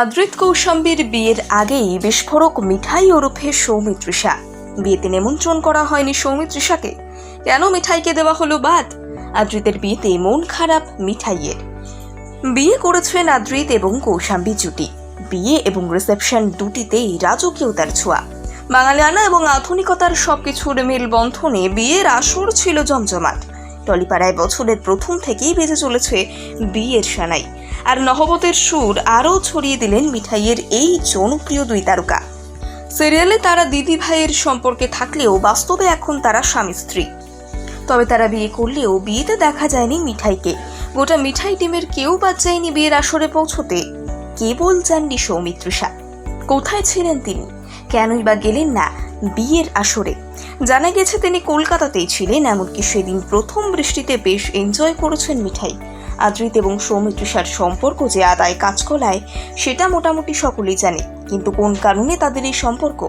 আদ্রিত কৌশাম্বীর বিয়ের আগেই বিস্ফোরক মিঠাই ওরফে সৌমিত্রিষা। বিয়েতে নিমন্ত্রণ করা হয়নি সৌমিত্রিষাকে। কেন মিঠাইকে দেওয়া হলো বাদ? আদ্রিতের বিয়েতে মন খারাপ মিঠাইয়ের। বিয়ে করেছেন আদ্রিত এবং কৌশাম্বী জুটি। বিয়ে এবং রিসেপশন দুটিতেই রাজকীয়তার ছোঁয়া। বাঙালিয়ানা এবং আধুনিকতার সবকিছুর মেলবন্ধনে বিয়ের আসর ছিল জমজমাট। টলিপাড়ায় বছরের প্রথম থেকেই বেজে চলেছে বিয়ের সানাই। আর নহবতের সুর আরও ছড়িয়ে দিলেন মিঠাইয়ের এই জনপ্রিয় দুই তারকা। সিরিয়ালে তারা দিদি ভাইয়ের সম্পর্কে থাকলেও বাস্তবে এখন তারা স্বামী স্ত্রী। তবে তারা বিয়ে করলেও বিয়েতে দেখা যায়নি মিঠাইকে। গোটা মিঠাই টিমের কেউ বাদ যায়নি বিয়ের আসরে পৌঁছতে। কেবল যাননি সৌমিত্রিষা। কোথায় ছিলেন তিনি? কেনই বা গেলেন না বিয়ের আসরে? জানা গেছে তিনি কলকাতাতেই ছিলেন, এমনকি সেদিন প্রথম বৃষ্টিতে বেশ এনজয় করেছেন মিঠাই। আদ্রিত এবং সৌমিত্রিষার সম্পর্ক যে আদায় কাজ কলায় সেটা মোটামুটি সকলেই জানে। কিন্তু কোন কারণে তাদের এই সম্পর্ক?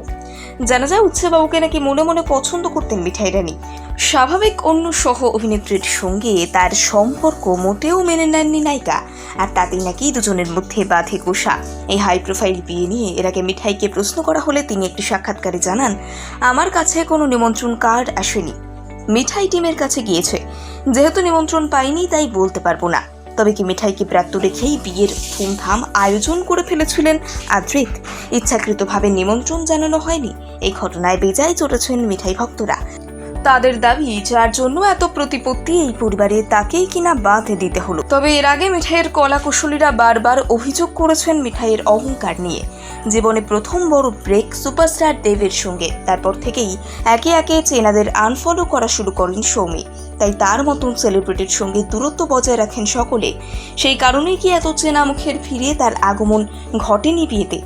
জানা যায় উৎসবাবুকে নাকি মনে মনে পছন্দ করতেন মিঠাই রানী। স্বাভাবিক অন্য সহ অভিনেত্রীর সঙ্গে তার সম্পর্ক মোটেও মেনে নেননি নায়িকা, আর তাতেই নাকি দুজনের মধ্যে বাধে কোষা এই হাই প্রোফাইল বিয়ে নিয়ে এর আগে মিঠাইকে প্রশ্ন করা হলে তিনি একটি সাক্ষাৎকারে জানান, আমার কাছে কোনো নিমন্ত্রণ কার্ড আসেনি। মিঠাই টিমের কাছে গিয়েছে। যেহেতু নিমন্ত্রণ পাইনি, তাই বলতে পারব না। তবে কি মিঠাইকে ব্রাত্য রেখেই বিয়ের ধুমধাম আয়োজন করে ফেলেছিলেন আদ্রিত। ইচ্ছাকৃতভাবে নিমন্ত্রণ জানানো হয়নি। এই ঘটনায় বেজায় চড়েছেন মিঠাই ভক্তরা। তাদের দাবি যার জন্য এত প্রতিপত্তি এই পরিবারে তাকেই কিনা বাদ দিতে হলো। তবে এর আগে মিঠাইয়ের কলাকুশলীরা বারবার অভিযোগ করেছেন মিঠাইয়ের অহংকার নিয়ে। জীবনে প্রথম বড় ব্রেক সুপারস্টার দেবের সঙ্গে। তারপর থেকেই একে একে চেনাদের আনফলো করা শুরু করেন সৌমি। তাই তার মতন সেলিব্রিটির সঙ্গে দূরত্ব বজায় রাখেন সকলে। সেই কারণেই কি এত চেনা মুখের ফিরে তার আগমন ঘটেনি বিয়েতে?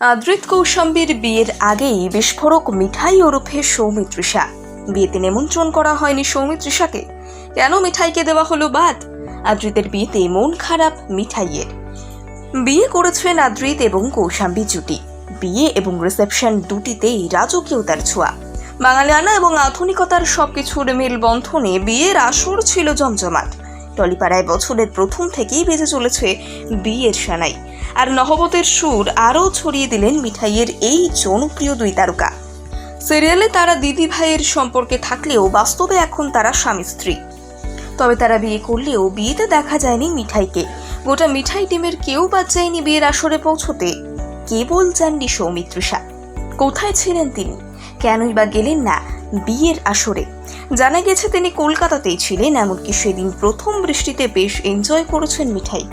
আদ্রিত কৌশম্বীর বিয়ের আগেই বিস্ফোরক মিঠাই ওরফে সৌমিত্রিষা বিয়েতে নিমন্ত্রণ করা হয়নি সৌমিত্রিষাকে কেন মিঠাইকে দেওয়া হলো বাদ? আদ্রিতের বিয়েতে মন খারাপ মিঠাইয়ের। বিয়ে করেছেন আদ্রিত এবং কৌশাম্বী জুটি। বিয়ে এবং রিসেপশন দুটিতেই রাজকীয়তার ছোঁয়া। বাঙালিয়ানা এবং আধুনিকতার সবকিছুর মেলবন্ধনে বিয়ের আসর ছিল জমজমাট। টলিপাড়ায় বছরের প্রথম থেকেই বেজে চলেছে বিয়ের সানাই। আর নহবতের সুর আরও ছড়িয়ে দিলেন মিঠাইয়ের এই জনপ্রিয় দুই তারকা। সিরিয়ালে তারা দিদি ভাইয়ের সম্পর্কে থাকলেও বাস্তবে এখন তারা স্বামী স্ত্রী। তবে তারা বিয়ে করলেও বিয়েতে দেখা যায়নি মিঠাইকে। গোটা মিঠাই টিমের কেউ বাদ যায়নি বিয়ের আসরে পৌঁছতে। কেবল যাননি সৌমিত্রিষা কোথায় ছিলেন তিনি? কেনই বা গেলেন না বিয়ের আসরে? জানা গেছে তিনি কলকাতাতেই ছিলেন, এমনকি সেদিন প্রথম বৃষ্টিতে বেশ এনজয় করেছেন মিঠাই।